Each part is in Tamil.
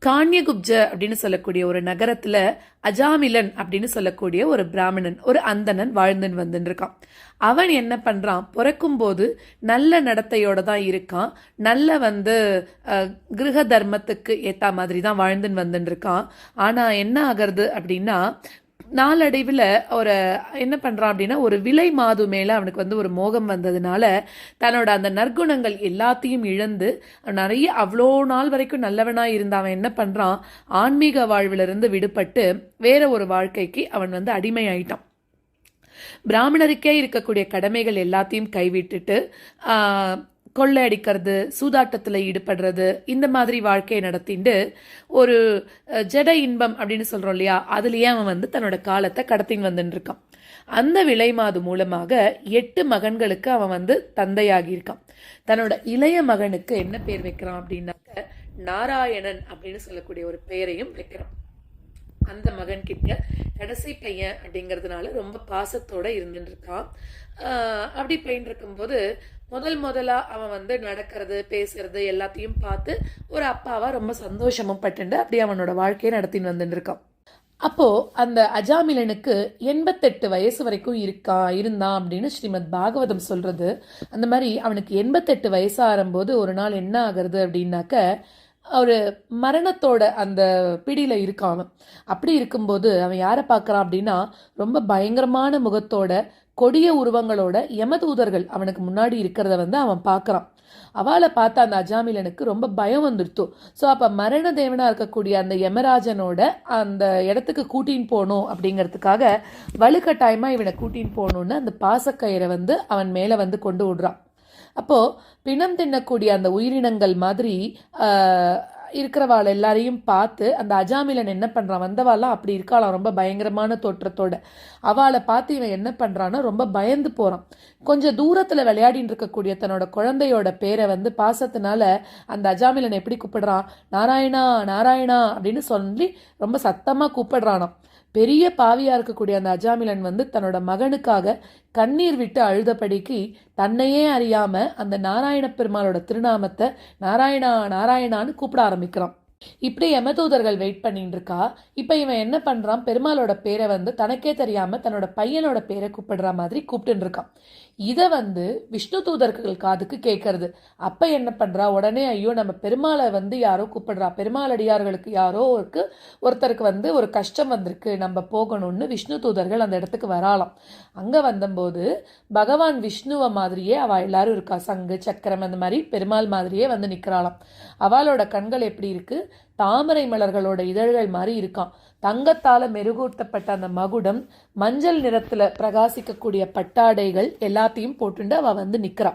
கான்யகுப்ஜ அப்படின்னு சொல்லக்கூடிய ஒரு நகரத்துல அஜாமிலன் அப்படின்னு சொல்லக்கூடிய ஒரு பிராமணன் ஒரு அந்தணன் வாழ்ந்துன்னு வந்துன்னு இருக்கான் அவன் என்ன பண்றான்? பிறக்கும் போது நல்ல நடத்தையோட தான் இருக்கான். நல்ல வந்து கிரக தர்மத்துக்கு ஏத்த மாதிரி தான் வாழ்ந்துன்னு வந்துன்னு இருக்கான் ஆனா என்ன ஆகிறது அப்படின்னா நாளடைவில் ஒரு என்ன பண்ணுறான் அப்படின்னா ஒரு விலை மாது மேலே அவனுக்கு வந்து ஒரு மோகம் வந்ததுனால தன்னோட அந்த நற்குணங்கள் எல்லாத்தையும் இழந்து நிறைய அவ்வளோ நாள் வரைக்கும் நல்லவனாக இருந்த அவன் என்ன பண்ணுறான் ஆன்மீக வாழ்விலிருந்து விடுபட்டு வேற ஒரு வாழ்க்கைக்கு அவன் வந்து அடிமை ஆயிட்டான் பிராமணருக்கே இருக்கக்கூடிய கடமைகள் எல்லாத்தையும் கைவிட்டுட்டு கொள்ளையடிக்கிறது சூதாட்டத்தில் ஈடுபடுறது இந்த மாதிரி வாழ்க்கையை நடத்திட்டு ஒரு ஜட இன்பம் அப்படின்னு சொல்றோம் இல்லையா? அதுலயே அவன் வந்து தன்னோட காலத்தை கடத்தின்னு வந்துட்டுருக்கான் அந்த விலைமாது மூலமாக எட்டு மகன்களுக்கு அவன் வந்து தந்தையாகியிருக்கான். தன்னோட இளைய மகனுக்கு என்ன பேர் வைக்கிறான் அப்படின்னாக்க நாராயணன் அப்படின்னு சொல்லக்கூடிய ஒரு பெயரையும் வைக்கிறான். அந்த மகன் கிட்ட கடைசி பையன் அப்படிங்கிறதுனால ரொம்ப பாசத்தோட இருந்துட்டு இருக்கான் அப்படி போயின்னு இருக்கும்போது முதல் முதலாக அவன் வந்து நடக்கிறது பேசுறது எல்லாத்தையும் பார்த்து ஒரு அப்பாவாக ரொம்ப சந்தோஷமும் பட்டுண்டு அப்படி அவனோட வாழ்க்கையை நடத்தின்னு வந்துட்டு இருக்கான். அந்த அஜாமிலனுக்கு எண்பத்தெட்டு வயசு வரைக்கும் இருக்கா இருந்தான் அப்படின்னு ஸ்ரீமத் பாகவதம் சொல்கிறது அந்த மாதிரி அவனுக்கு எண்பத்தெட்டு வயசாகும்போது ஒரு நாள் என்ன ஆகிறது அப்படின்னாக்க ஒரு மரணத்தோட அந்த பிடியில் இருக்கான் அவன். அப்படி இருக்கும்போது அவன் யாரை பார்க்குறான் அப்படின்னா ரொம்ப பயங்கரமான முகத்தோட கொடிய உருவங்களோட யமதூதர்கள் அவனுக்கு முன்னாடி இருக்கிறத வந்து அவன் பார்க்குறான். அவளை பார்த்த அந்த அஜாமிலனுக்கு ரொம்ப பயம் வந்துடுத்து ஸோ அப்போ மரண தேவனாக இருக்கக்கூடிய அந்த யமராஜனோட அந்த இடத்துக்கு கூட்டின்னு போகணும் அப்படிங்கிறதுக்காக வலுக்கட்டாயமாக இவனை கூட்டின்னு போகணுன்னு அந்த பாசக்கயிறை வந்து அவன் மேலே வந்து கொண்டு விடுறான். அப்போது பிணம் தின்னக்கூடிய அந்த உயிரினங்கள் மாதிரி இருக்கிறவாள் எல்லாரையும் பார்த்து அந்த அஜாமிலன் என்ன பண்ணுறான் வந்தவாள்லாம் அப்படி இருக்காளாம். ரொம்ப பயங்கரமான தோற்றத்தோட. அவளை பார்த்து இவன் என்ன பண்ணுறான்னா ரொம்ப பயந்து போகிறான் கொஞ்சம் தூரத்தில் விளையாடின்னு இருக்கக்கூடிய தன்னோட குழந்தையோட பேரை வந்து பாசத்தினால அந்த அஜாமிலன் எப்படி கூப்பிடுறான்? நாராயணா நாராயணா அப்படின்னு சொல்லி ரொம்ப சத்தமாக கூப்பிடுறானாம். பெரிய பாவியாக இருக்கக்கூடிய அந்த அஜாமிலன் வந்து தன்னோட மகனுக்காக கண்ணீர் விட்டு அழுதபடிக்கு தன்னையே அறியாமல் அந்த நாராயண பெருமாளோட திருநாமத்தை நாராயணா நாராயணான்னு கூப்பிட ஆரம்பிக்கிறான். இப்படி யமதூதர்கள் வெயிட் பண்ணிட்டு இருக்கா இப்ப இவன் என்ன பண்றான்? பெருமாளோட பேரை வந்து தனக்கே தெரியாம தன்னோட பையனோட பேரை கூப்பிடுற மாதிரி கூப்பிட்டு இருக்கான் இதை வந்து விஷ்ணு தூதர்கள் காதுக்கு கேட்கறது. அப்ப என்ன பண்றா? உடனே ஐயோ நம்ம பெருமாளை வந்து யாரோ கூப்பிடுறா? பெருமாள் அடியார்களுக்கு யாரோ இருக்கு. ஒருத்தருக்கு வந்து ஒரு கஷ்டம் வந்திருக்கு. நம்ம போகணும்னு விஷ்ணு தூதர்கள் அந்த இடத்துக்கு வராலாம் அங்க வந்தபோது பகவான் விஷ்ணுவை மாதிரியே அவ எல்லாரும் இருக்கா? சங்கு சக்கரம் அந்த மாதிரி பெருமாள் மாதிரியே வந்து நிக்கிறாளாம். அவளோட கண்கள் எப்படி இருக்கு? தாமரை மலர்களோட இதழ்கள் மாதிரி இருக்கான் தங்கத்தால மெருகூட்டப்பட்ட அந்த மகுடம் மஞ்சள் நிறத்துல பிரகாசிக்கக்கூடிய பட்டாடைகள் எல்லாத்தையும் போட்டுண்டு அவ வந்து நிக்கிறா.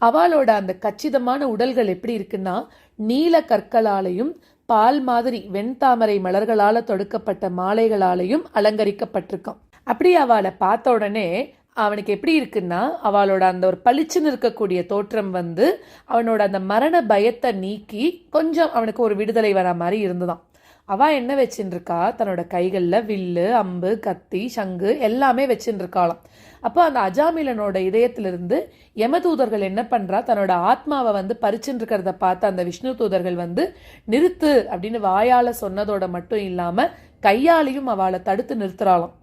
அவளோட அந்த கச்சிதமான உடல்கள் எப்படி இருக்குன்னா நீல கற்களாலையும் பால் மாதிரி வெண்தாமரை மலர்களால தொடுக்கப்பட்ட மாலைகளாலையும் அலங்கரிக்கப்பட்டிருக்கான் அப்படி அவளை பார்த்த உடனே அவனுக்கு எப்படி இருக்குன்னா அவளோட அந்த ஒரு பளிச்சுன்னு இருக்கக்கூடிய தோற்றம் வந்து அவனோட அந்த மரண பயத்தை நீக்கி கொஞ்சம் அவனுக்கு ஒரு விடுதலை வர மாதிரி இருந்துதான். அவ என்ன வச்சுருக்கா தன்னோட கைகளில் வில்லு அம்பு கத்தி சங்கு எல்லாமே வச்சுருக்காளாம் அப்போ அந்த அஜாமிலனோட இதயத்திலிருந்து யமதூதர்கள் என்ன பண்ணுறா தன்னோட ஆத்மாவை வந்து பறிச்சுருக்கிறத பார்த்து அந்த விஷ்ணு தூதர்கள் வந்து நிறுத்து அப்படின்னு வாயால் சொன்னதோட மட்டும் இல்லாமல் கையாலையும் அவளை தடுத்து நிறுத்துறாளாம்.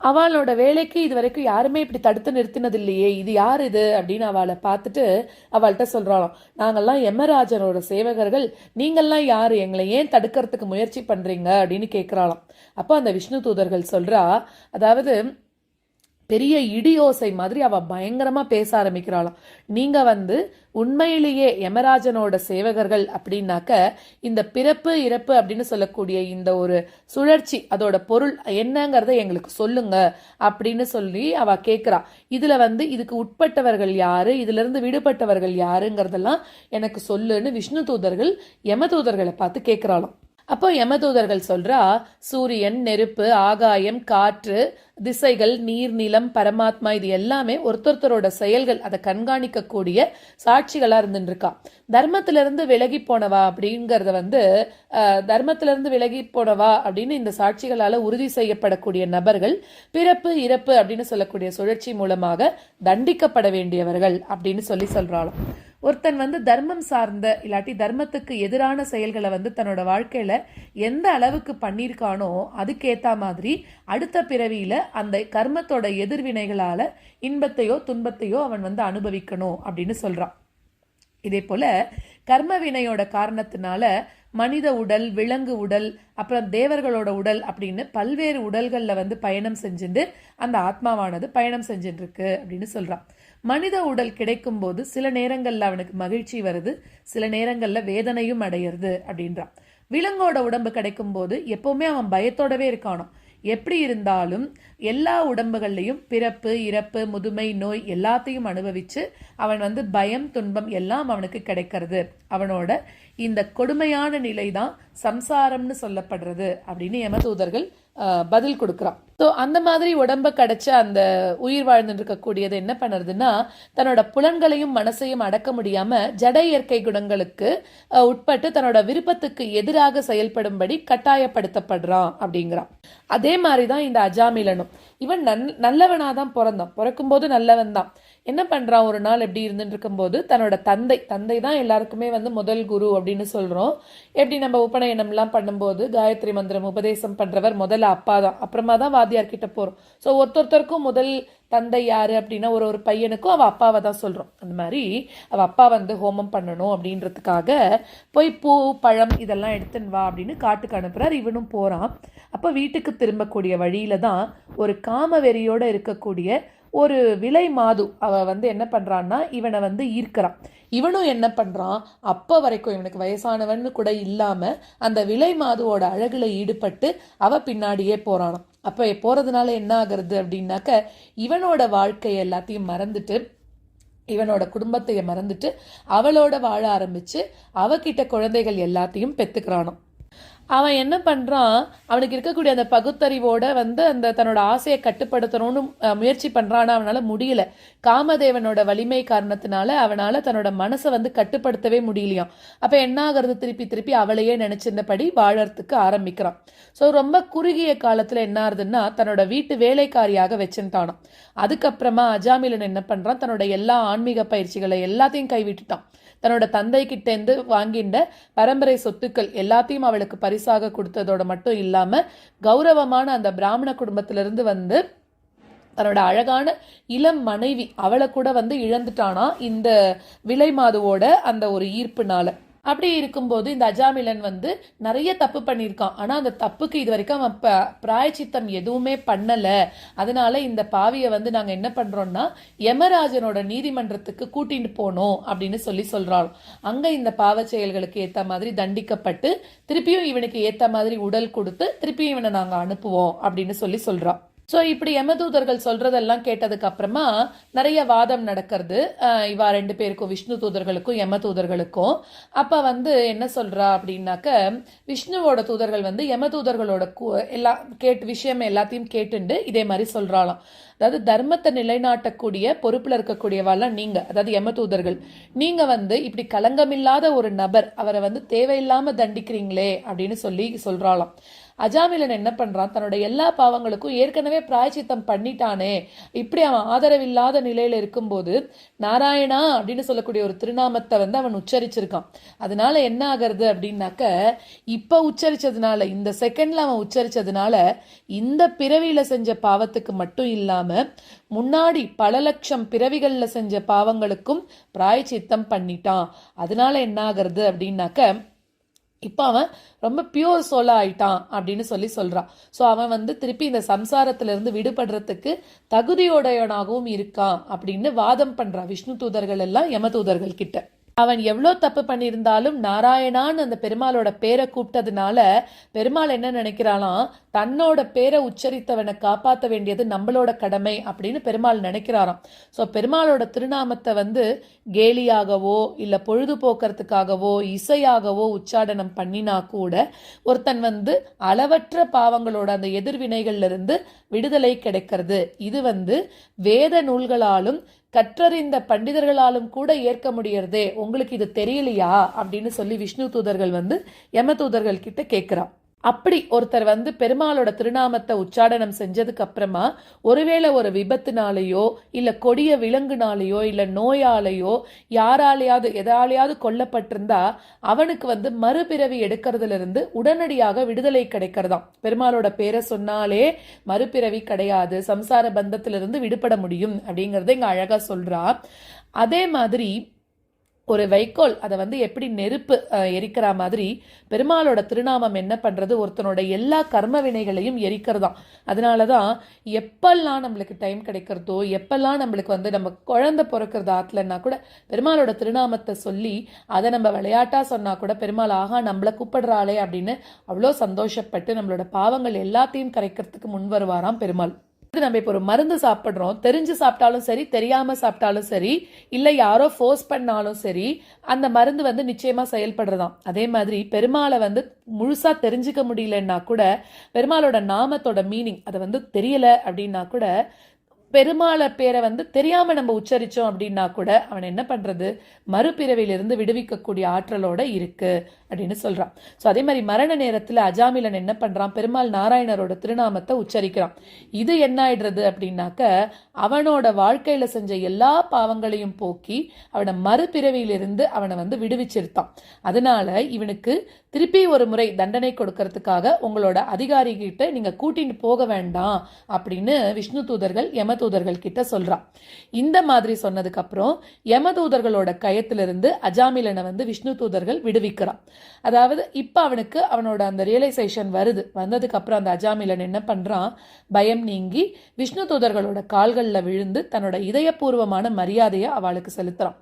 அவளோட வேலைக்கு இது வரைக்கும் யாருமே இப்படி தடுத்து நிறுத்தினது இல்லையே இது யார் இது? அப்படின்னு அவளை பார்த்துட்டு அவள்கிட்ட சொல்றாளாம். நாங்கள்லாம் எமராஜனோட சேவகர்கள் நீங்கள்லாம் யார்? எங்களை ஏன் தடுக்கிறதுக்கு முயற்சி பண்ணுறீங்க அப்படின்னு கேட்குறாளாம் அப்போ அந்த விஷ்ணு தூதர்கள் சொல்கிறா அதாவது பெரிய இடியோசை மாதிரி அவ பயங்கரமா பேச ஆரம்பிக்கிறாளாம். நீங்க வந்து உண்மையிலேயே யமராஜனோட சேவகர்கள் அப்படின்னாக்க இந்த பிறப்பு இறப்பு அப்படின்னு சொல்லக்கூடிய இந்த ஒரு சுழற்சி அதோட பொருள் என்னங்கிறத எங்களுக்கு சொல்லுங்க அப்படின்னு சொல்லி அவ கேக்குறா. இதுல வந்து இதுக்கு உட்பட்டவர்கள் யாரு இதுல இருந்து விடுபட்டவர்கள் யாருங்கிறதெல்லாம் எனக்கு சொல்லுன்னு விஷ்ணு தூதர்கள் யம தூதர்களை பார்த்து கேட்கிறாளாம் அப்போ யமதூதர்கள் சொல்றா சூரியன் நெருப்பு ஆகாயம் காற்று திசைகள் நீர் நிலம் பரமாத்மா இது எல்லாமே ஒருத்தொருத்தரோட செயல்கள் அதை கண்காணிக்கக்கூடிய சாட்சிகளாக இருந்துட்டு இருக்கா தர்மத்திலிருந்து விலகி போனவா அப்படிங்கிறத வந்து தர்மத்திலிருந்து விலகி போனவா அப்படின்னு இந்த சாட்சிகளால் உறுதி செய்யப்படக்கூடிய நபர்கள் பிறப்பு இறப்பு அப்படின்னு சொல்லக்கூடிய சுழற்சி மூலமாக தண்டிக்கப்பட வேண்டியவர்கள் அப்படின்னு சொல்லி சொல்றாளாம். ஒருத்தன் வந்து தர்மம் சார்ந்த இல்லாட்டி தர்மத்துக்கு எதிரான செயல்களை வந்து தன்னோட வாழ்க்கையில எந்த அளவுக்கு பண்ணியிருக்கானோ அதுக்கேத்த மாதிரி அடுத்த பிறவியில அந்த கர்மத்தோட எதிர்வினைகளால இன்பத்தையோ துன்பத்தையோ அவன் வந்து அனுபவிக்கணும் அப்படின்னு சொல்றான். இதே போல கர்ம வினையோட காரணத்தினால மனித உடல் விலங்கு உடல் அப்புறம் தேவர்களோட உடல் அப்படின்னு பல்வேறு உடல்களில் வந்து பயணம் செஞ்சுட்டு அந்த ஆத்மாவானது பயணம் செஞ்சுட்டு இருக்கு அப்படின்னு சொல்றான். மனித உடல் கிடைக்கும் போது சில நேரங்கள்ல அவனுக்கு மகிழ்ச்சி வருது சில நேரங்கள்ல வேதனையும் அடையிறது அப்படின்றான். விலங்கோட உடம்பு கிடைக்கும் போது எப்பவுமே அவன் பயத்தோடவே இருக்கானோ? எப்படி இருந்தாலும் எல்லா உடம்புகள்லையும் பிறப்பு இறப்பு முதுமை நோய் எல்லாத்தையும் அனுபவிச்சு அவன் வந்து பயம் துன்பம் எல்லாம் அவனுக்கு கிடைக்கிறது. அவனோட இந்த கொடுமையான நிலை தான் சம்சாரம்னு சொல்லப்படுறது அப்படின்னு யமதூதர்கள் பதில் கொடுக்குறான். ஸோ அந்த மாதிரி உடம்ப கிடைச்ச அந்த உயிர் வாழ்ந்துட்டு இருக்கக்கூடியது என்ன பண்ணுறதுன்னா தன்னோட புலன்களையும் மனசையும் அடக்க முடியாம ஜட இயற்கை குணங்களுக்கு உட்பட்டு தன்னோட விருப்பத்துக்கு எதிராக செயல்படும்படி கட்டாயப்படுத்தப்படுறான் அப்படிங்கிறான். அதே மாதிரி தான் இந்த அஜாமிலனும். இவன் நன் நல்லவனாக தான் பிறந்தான். பிறக்கும்போது நல்லவன் தான் என்ன பண்ணுறான் ஒரு நாள் எப்படி இருந்துட்டு இருக்கும்போது தன்னோட தந்தை தந்தை தான் எல்லாருக்குமே வந்து முதல் குரு அப்படின்னு சொல்கிறோம் எப்படி நம்ம உபநயனம்லாம் பண்ணும்போது காயத்ரி மந்திரம் உபதேசம் பண்ணுறவர் முதல்ல அப்பா தான். அப்புறமா தான் வாத்தியார் கிட்ட போகிறோம் ஸோ ஒருத்தொருத்தருக்கும் முதல் தந்தை யார் அப்படின்னா ஒரு ஒரு பையனுக்கும் அவள் அப்பாவை தான் சொல்கிறோம் அந்த மாதிரி அவள் அப்பா வந்து ஹோமம் பண்ணணும் அப்படின்றதுக்காக போய் பூ பழம் இதெல்லாம் எடுத்துன்னு வா அப்படின்னு காட்டுக்கு அனுப்புகிறார் இவனும் போகிறான் அப்போ வீட்டுக்கு திரும்பக்கூடிய வழியில் தான் ஒரு காமவெறியோடு இருக்கக்கூடிய ஒரு விலை மாது. அவ வந்து என்ன பண்ணுறான்னா இவனை வந்து ஈர்க்கிறான். இவனும் என்ன பண்ணுறான் அப்போ வரைக்கும் இவனுக்கு வயசானவன்னு கூட இல்லாமல் அந்த விலை மாதுவோட அழகில் ஈடுபட்டு அவ பின்னாடியே போகிறானான் அப்போ போகிறதுனால என்ன ஆகுறது அப்படின்னாக்க இவனோட வாழ்க்கை எல்லாத்தையும் மறந்துட்டு இவனோட குடும்பத்தைய மறந்துட்டு அவளோட வாழ ஆரம்பித்து அவகிட்ட குழந்தைகள் எல்லாத்தையும் பெற்றுக்கிறானோ அவன் என்ன பண்ணுறான் அவனுக்கு இருக்கக்கூடிய அந்த பகுத்தறிவோட வந்து அந்த தன்னோட ஆசையை கட்டுப்படுத்தணும்னு முயற்சி பண்றானா அவனால் முடியல. காமதேவனோட வலிமை காரணத்தினால அவனால் தன்னோட மனசை வந்து கட்டுப்படுத்தவே முடியலையாம். அப்போ என்ன திருப்பி திருப்பி அவளையே நினச்சிருந்தபடி வாழறதுக்கு ஆரம்பிக்கிறான். ஸோ ரொம்ப குறுகிய காலத்தில் என்ன ஆகுதுன்னா தன்னோட வீட்டு வேலைக்காரியாக வச்சுட்டானாம் அதுக்கப்புறமா அஜாமிலன் என்ன பண்ணுறான் தன்னோட எல்லா ஆன்மீக பயிற்சிகளை எல்லாத்தையும் கைவிட்டுட்டான். தன்னோட தந்தை கிட்டேருந்து வாங்கின்ற பரம்பரை சொத்துக்கள் எல்லாத்தையும் அவளுக்கு பரிசாக கொடுத்ததோட மட்டும் இல்லாம கௌரவமான அந்த பிராமண குடும்பத்திலிருந்து வந்து தன்னோட அழகான இளம் மனைவி அவளை கூட வந்து இழந்துட்டானா இந்த விலை மாதுவோட அந்த ஒரு ஈர்ப்புனால. அப்படி இருக்கும்போது இந்த அஜாமிலன் வந்து நிறைய தப்பு பண்ணியிருக்கான். ஆனால் அந்த தப்புக்கு இது வரைக்கும் அவன் ப- பிராயச்சித்தம் எதுவுமே பண்ணலை. அதனால இந்த பாவியை வந்து நாங்கள் என்ன பண்ணுறோன்னா யமராஜனோட நீதிமன்றத்துக்கு கூட்டிகிட்டு போனோம் அப்படின்னு சொல்லி சொல்கிறாள் அங்கே இந்த பாவ செயல்களுக்கு ஏற்ற மாதிரி தண்டிக்கப்பட்டு திருப்பியும் இவனுக்கு ஏற்ற மாதிரி உடல் கொடுத்து திருப்பியும் இவனை நாங்கள் அனுப்புவோம் அப்படின்னு சொல்லி சொல்கிறான் ஸோ இப்படி யமதூதர்கள் சொல்றதெல்லாம் கேட்டதுக்கு அப்புறமா நிறைய வாதம் நடக்கிறது. இவா ரெண்டு பேருக்கும் விஷ்ணு தூதர்களுக்கும் யம தூதர்களுக்கும். அப்போ வந்து என்ன சொல்றா அப்படின்னாக்க விஷ்ணுவோட தூதர்கள் வந்து யம தூதர்களோட எல்லா கேட்டு விஷயம் எல்லாத்தையும் கேட்டுண்டு இதே மாதிரி சொல்றாளாம். அதாவது தர்மத்தை நிலைநாட்டக்கூடிய பொறுப்பில் இருக்கக்கூடியவாலாம் நீங்க அதாவது யம தூதர்கள். நீங்க வந்து இப்படி களங்கமில்லாத ஒரு நபர் அவரை வந்து தேவையில்லாம தண்டிக்கிறீங்களே அப்படின்னு சொல்லி சொல்கிறாளாம் அஜாமிலன் என்ன பண்ணுறான் தன்னோட எல்லா பாவங்களுக்கும் ஏற்கனவே பிராயச்சித்தம் பண்ணிட்டானே. இப்படி அவன் ஆதரவில்லாத நிலையில் இருக்கும்போது நாராயணா அப்படின்னு சொல்லக்கூடிய ஒரு திருநாமத்தை வந்து அவன் உச்சரிச்சிருக்கான். அதனால என்ன ஆகிறது அப்படின்னாக்க இப்போ உச்சரிச்சதுனால இந்த செகண்டில் அவன் உச்சரிச்சதுனால இந்த பிறவியில் செஞ்ச பாவத்துக்கு மட்டும் இல்லாமல் முன்னாடி பல லட்சம் பிறவிகளில் செஞ்ச பாவங்களுக்கும் பிராயச்சித்தம் பண்ணிட்டான். அதனால என்ன ஆகிறது அப்படின்னாக்க இப்போ அவன் ரொம்ப பியூர் சோலா ஆயிட்டான் அப்படின்னு சொல்லி சொல்கிறான் ஸோ அவன் வந்து திருப்பி இந்த சம்சாரத்திலிருந்து விடுபடுறதுக்கு தகுதியோடையவனாகவும் இருக்கான் அப்படின்னு வாதம் பண்ணுறான் விஷ்ணு தூதர்கள் எல்லாம் யம தூதர்கள் கிட்ட. அவன் எவ்வளோ தப்பு பண்ணியிருந்தாலும் நாராயணான்னு அந்த பெருமாளோட பேரை கூப்பிட்டதுனால பெருமாள் என்ன நினைக்கிறாளாம்? தன்னோட பேரை உச்சரித்தவனை காப்பாற்ற வேண்டியது நம்மளோட கடமை அப்படின்னு பெருமாள் நினைக்கிறாராம். ஸோ பெருமாளோட திருநாமத்தை வந்து கேலியாகவோ இல்லை பொழுதுபோக்குறதுக்காகவோ இசையாகவோ உச்சாடனம் பண்ணினா கூட ஒருத்தன் வந்து அளவற்ற பாவங்களோட அந்த எதிர்வினைகள்ல இருந்து விடுதலை கிடைக்கிறது. இது வந்து வேத நூல்களாலும் கற்றறிந்த பண்டிதர்களாலும் கூட ஏற்க முடியறதே. உங்களுக்கு இது தெரியலையா? அப்படின்னு சொல்லி விஷ்ணு தூதர்கள் வந்து யம தூதர்கள் கிட்ட கேட்குறான் அப்படி ஒருத்தர் வந்து பெருமாளோட திருநாமத்தை உச்சாடனம் செஞ்சதுக்கு அப்புறமா ஒருவேளை ஒரு விபத்துனாலேயோ இல்லை கொடிய விலங்குனாலேயோ இல்லை நோயாலேயோ யாராலேயாவது எதாலேயாவது கொல்லப்பட்டிருந்தா அவனுக்கு வந்து மறுபிறவி எடுக்கிறதுல இருந்து உடனடியாக விடுதலை கிடைக்கிறதாம். பெருமாளோட பேரை சொன்னாலே மறுபிறவி கிடையாது சம்சார பந்தத்திலிருந்து விடுபட முடியும் அப்படிங்கிறத இங்கே அழகாக சொல்கிறா அதே மாதிரி ஒரு வைக்கோல் அதை வந்து எப்படி நெருப்பு எரிக்கிற மாதிரி பெருமாளோட திருநாமம் என்ன பண்ணுறது ஒருத்தனோட எல்லா கர்ம வினைகளையும் எரிக்கிறதாம். அதனால தான் எப்பெல்லாம் நம்மளுக்கு டைம் கிடைக்கிறதோ எப்பெல்லாம் நம்மளுக்கு வந்து நம்ம குழந்தை பிறக்கிறது ஆத்தலன்னா கூட பெருமாளோட திருநாமத்தை சொல்லி அதை நம்ம விளையாட்டாக சொன்னால் கூட பெருமாள் ஆகா நம்மளை கூப்பிடுறாளே அப்படின்னு அவ்வளோ சந்தோஷப்பட்டு நம்மளோட பாவங்கள் எல்லாத்தையும் கரைக்கிறதுக்கு முன் வருவாராம் பெருமாள். நம்ம இப்போ ஒரு மருந்து சாப்பிட்றோம். தெரிஞ்சு சாப்பிட்டாலும் சரி தெரியாம சாப்பிட்டாலும் சரி இல்லை யாரோ ஃபோர்ஸ் பண்ணாலும் சரி அந்த மருந்து வந்து நிச்சயமா செயல்படுறதாம். அதே மாதிரி பெருமாளை வந்து முழுசா தெரிஞ்சுக்க முடியலன்னா கூட பெருமாளோட நாமத்தோட மீனிங் அதை வந்து தெரியல அப்படின்னா கூட பெருமாளை பேரை வந்து தெரியாம நம்ம உச்சரிச்சோம் அப்படின்னா கூட அவன் என்ன பண்றது? மறுபிறவிலிருந்து விடுவிக்கக்கூடிய ஆற்றலோட இருக்கு. அப்படின்னு சொல்கிறான் ஸோ அதே மாதிரி மரண நேரத்தில் அஜாமிலன் என்ன பண்ணுறான் பெருமாள் நாராயணரோட திருநாமத்தை உச்சரிக்கிறான். இது என்ன ஆயிடுறது அப்படின்னாக்க அவனோட வாழ்க்கையில் செஞ்ச எல்லா பாவங்களையும் போக்கி அவனை மறுபிறவியிலிருந்து அவனை வந்து விடுவிச்சிருத்தான். அதனால இவனுக்கு திருப்பி ஒரு முறை தண்டனை கொடுக்கறதுக்காக உங்களோட அதிகாரி கிட்ட நீங்கள் கூட்டிட்டு போக வேண்டாம் அப்படின்னு விஷ்ணு தூதர்கள் யம தூதர்கள் கிட்ட சொல்கிறான் இந்த மாதிரி சொன்னதுக்கப்புறம் யம தூதர்களோட கயத்திலிருந்து அஜாமிலனை வந்து விஷ்ணு தூதர்கள் விடுவிக்கிறான். அதாவது இப்போ அவனுக்கு அவனோட அந்த ரியலைசேஷன் வருது. வந்ததுக்கு அப்புறம் அந்த அஜாமிலன் என்ன பண்றான்? பயம் நீங்கி விஷ்ணு தூதர்களோட கால்களில் விழுந்து தன்னோட இதயபூர்வமான மரியாதையை அவளுக்கு செலுத்துறான்.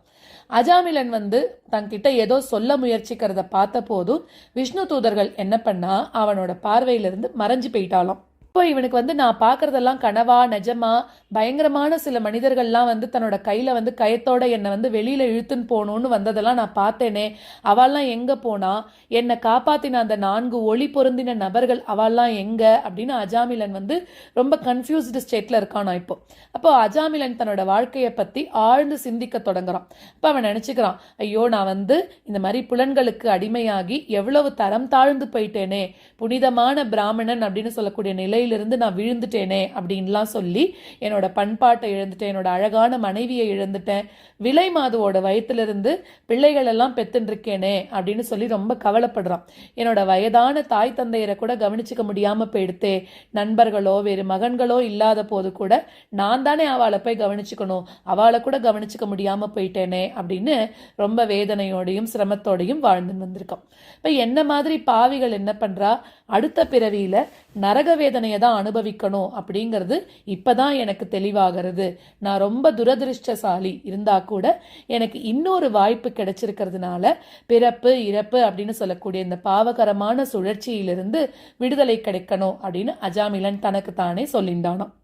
அஜாமிலன் வந்து தன்கிட்ட ஏதோ சொல்ல முயற்சிக்கிறத பார்த்த போதும் விஷ்ணு தூதர்கள் என்ன பண்ணா அவனோட பார்வையிலிருந்து மறைஞ்சு போயிட்டாலும் இப்போ இவனுக்கு வந்து நான் பார்க்குறதெல்லாம் கனவா நிஜமா? பயங்கரமான சில மனிதர்கள்லாம் வந்து தன்னோட கையில் வந்து கயத்தோட என்னை வந்து வெளியில் இழுத்துன்னு போகணுன்னு வந்ததெல்லாம் நான் பார்த்தேனே. அவள்லாம் எங்கே போனா? என்னை காப்பாத்தின அந்த நான்கு ஒளி பொருந்தின நபர்கள் அவள்லாம் எங்கே? அப்படின்னு அஜாமிலன் வந்து ரொம்ப கன்ஃபியூஸ்டு ஸ்டேட்டில் இருக்கானா இப்போ. அப்போ அஜாமிலன் தன்னோட வாழ்க்கையை பற்றி ஆழ்ந்து சிந்திக்க தொடங்குறான். இப்போ அவன் நினச்சிக்கிறான் ஐயோ நான் வந்து இந்த மாதிரி புலன்களுக்கு அடிமையாகி எவ்வளவு தரம் தாழ்ந்து போயிட்டேனே. புனிதமான பிராமணன் அப்படின்னு சொல்லக்கூடிய நிலையிலிருந்து நான் விழுந்துட்டேனே அப்படின்லாம் சொல்லி என்னோட பண்பாட்டை இழந்துட்டேன். என்னோட அழகான மனைவியை இழந்துட்டேன். விலை மாதுவோட வயத்திலிருந்து பிள்ளைகள் எல்லாம் பெத்துன்னு இருக்கேனே அப்படின்னு சொல்லி ரொம்ப கவலைப்படுறான். என்னோட வயதான தாய் தந்தையரை கூட கவனிச்சுக்க முடியாம போயிடுத்தே. நண்பர்களோ வேறு மகன்களோ இல்லாத போது கூட நான் தானே அவளை போய் கவனிச்சுக்கணும். அவளை கூட கவனிச்சுக்க முடியாம போயிட்டேனே அப்படின்னு ரொம்ப வேதனையோடையும் சிரமத்தோடையும் வாழ்ந்து வந்திருக்கோம் இப்போ என்ன மாதிரி பாவிகள் என்ன பண்றா? அடுத்த பிறவியில் நரக வேதனையை தான் அனுபவிக்கணும் அப்படிங்கிறது இப்பதான் எனக்கு தெளிவாகிறது. நான் ரொம்ப துரதிருஷ்டசாலி இருந்தால் கூட எனக்கு இன்னொரு வாய்ப்பு கிடைச்சிருக்கிறதுனால பிறப்பு இறப்பு அப்படின்னு சொல்லக்கூடிய இந்த பாவகரமான சுழற்சியிலிருந்து விடுதலை கிடைக்கணும் அப்படின்னு அஜாமிலன் தனக்கு தானே சொல்லிண்டானாம்.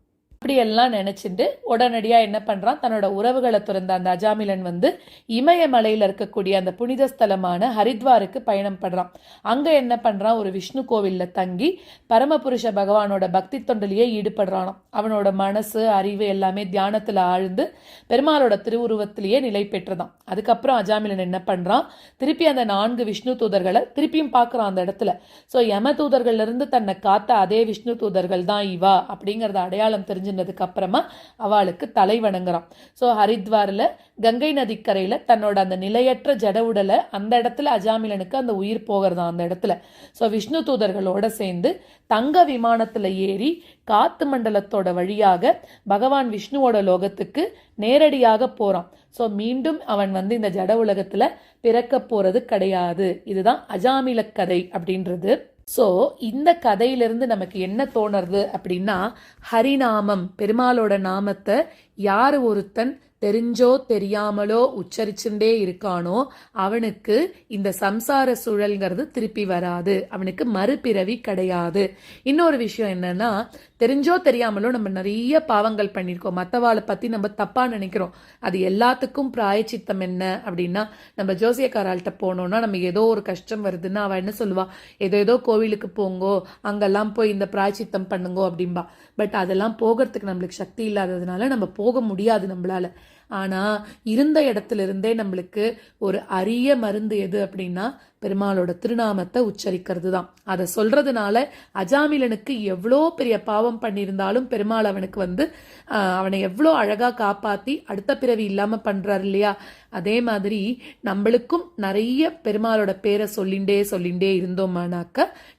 இப்படியெல்லாம் நினச்சிட்டு உடனடியாக என்ன பண்ணுறான் தன்னோட உறவுகளை துறந்த அந்த அஜாமிலன் வந்து இமயமலையில் இருக்கக்கூடிய அந்த புனித ஸ்தலமான ஹரித்வாருக்கு பயணம் படுறான் அங்கே என்ன பண்ணுறான் ஒரு விஷ்ணு கோவிலில் தங்கி பரமபுருஷ பகவானோட பக்தி தொண்டிலேயே ஈடுபடுறானாம். அவனோட மனசு அறிவு எல்லாமே தியானத்தில் ஆழ்ந்து பெருமாளோட திருவுருவத்திலேயே நிலை பெற்றதாம். அதுக்கப்புறம் அஜாமிலன் என்ன பண்ணுறான் திருப்பி அந்த நான்கு விஷ்ணு தூதர்களை திருப்பியும் பார்க்குறான் அந்த இடத்துல. ஸோ யம தூதர்கள்லேருந்து தன்னை காத்த அதே விஷ்ணு தூதர்கள் தான் இவா அப்படிங்கிறத அடையாளம் முடிஞ்சினதுக்கு அப்புறமா அவளுக்கு தலை வணங்குறான். சோ ஹரித்வாரில் கங்கை நதிக்கரையில தன்னோட அந்த நிலையற்ற ஜட உடலை அந்த இடத்துல அஜாமிலனுக்கு அந்த உயிர் போகிறதா அந்த இடத்துல. சோ விஷ்ணு தூதர்களோட சேர்ந்து தங்க விமானத்தில் ஏறி காத்து மண்டலத்தோட வழியாக பகவான் விஷ்ணுவோட லோகத்துக்கு நேரடியாக போறான். சோ மீண்டும் அவன் வந்து இந்த ஜட உலகத்துல பிறக்க போறது கிடையாது. இதுதான் அஜாமில கதை அப்படின்றது. ஸோ இந்த கதையிலிருந்து நமக்கு என்ன தோணுறது அப்படின்னா ஹரிநாமம் பெருமாளோட நாமத்தை யார் ஒருத்தன் தெரிஞ்சோ தெரியாமலோ உச்சரிச்சுட்டே இருக்கானோ அவனுக்கு இந்த சம்சார சுழல்ங்கிறது திருப்பி வராது. அவனுக்கு மறுபிறவி கிடையாது. இன்னொரு விஷயம் என்னன்னா தெரிஞ்சோ தெரியாமலோ நம்ம நிறைய பாவங்கள் பண்ணியிருக்கோம். மற்றவாளை பற்றி நம்ம தப்பாக நினைக்கிறோம். அது எல்லாத்துக்கும் பிராயச்சித்தம் என்ன அப்படின்னா நம்ம ஜோசியக்காரால்கிட்ட போனோம்னா நம்ம ஏதோ ஒரு கஷ்டம் வருதுன்னா அவள் என்ன சொல்லுவா? ஏதோ ஏதோ கோவிலுக்கு போங்கோ அங்கெல்லாம் போய் இந்த பிராயச்சித்தம் பண்ணுங்கோ அப்படின்பா பட் அதெல்லாம் போகிறதுக்கு நம்மளுக்கு சக்தி இல்லாததுனால நம்ம போக முடியாது நம்மளால. ஆனா இருந்த இடத்துல இருந்தே நம்மளுக்கு ஒரு அரிய மருந்து எது அப்படின்னா பெருமாளோட திருநாமத்தை உச்சரிக்கிறது தான் அதை சொல்றதுனால அஜாமிலனுக்கு எவ்வளோ பெரிய பாவம் பண்ணியிருந்தாலும் பெருமாள் அவனுக்கு வந்து அவனை எவ்வளோ அழகா காப்பாத்தி அடுத்த பிறவி இல்லாம பண்றாரு இல்லையா? அதே மாதிரி நம்மளுக்கும் நிறைய பெருமாளோட பேரை சொல்லிண்டே சொல்லிண்டே இருந்தோமானாக்க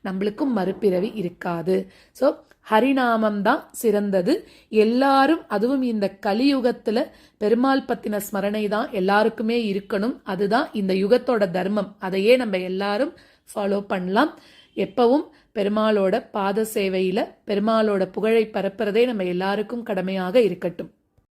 நம்மளுக்கும் மறுபிறவி இருக்காது. ஸோ ஹரிநாமம் தான் சிறந்தது. எல்லாரும் அதுவும் இந்த கலியுகத்துல பெருமாள் பத்தின ஸ்மரணை தான் எல்லாருக்குமே இருக்கணும். அதுதான் இந்த யுகத்தோட தர்மம். அதையே நம்ம எல்லாரும் ஃபாலோ பண்ணலாம். எப்பவும் பெருமாளோட பாத சேவையில பெருமாளோட புகழை பரப்புறதே நம்ம எல்லாருக்கும் கடமையாக இருக்கட்டும்.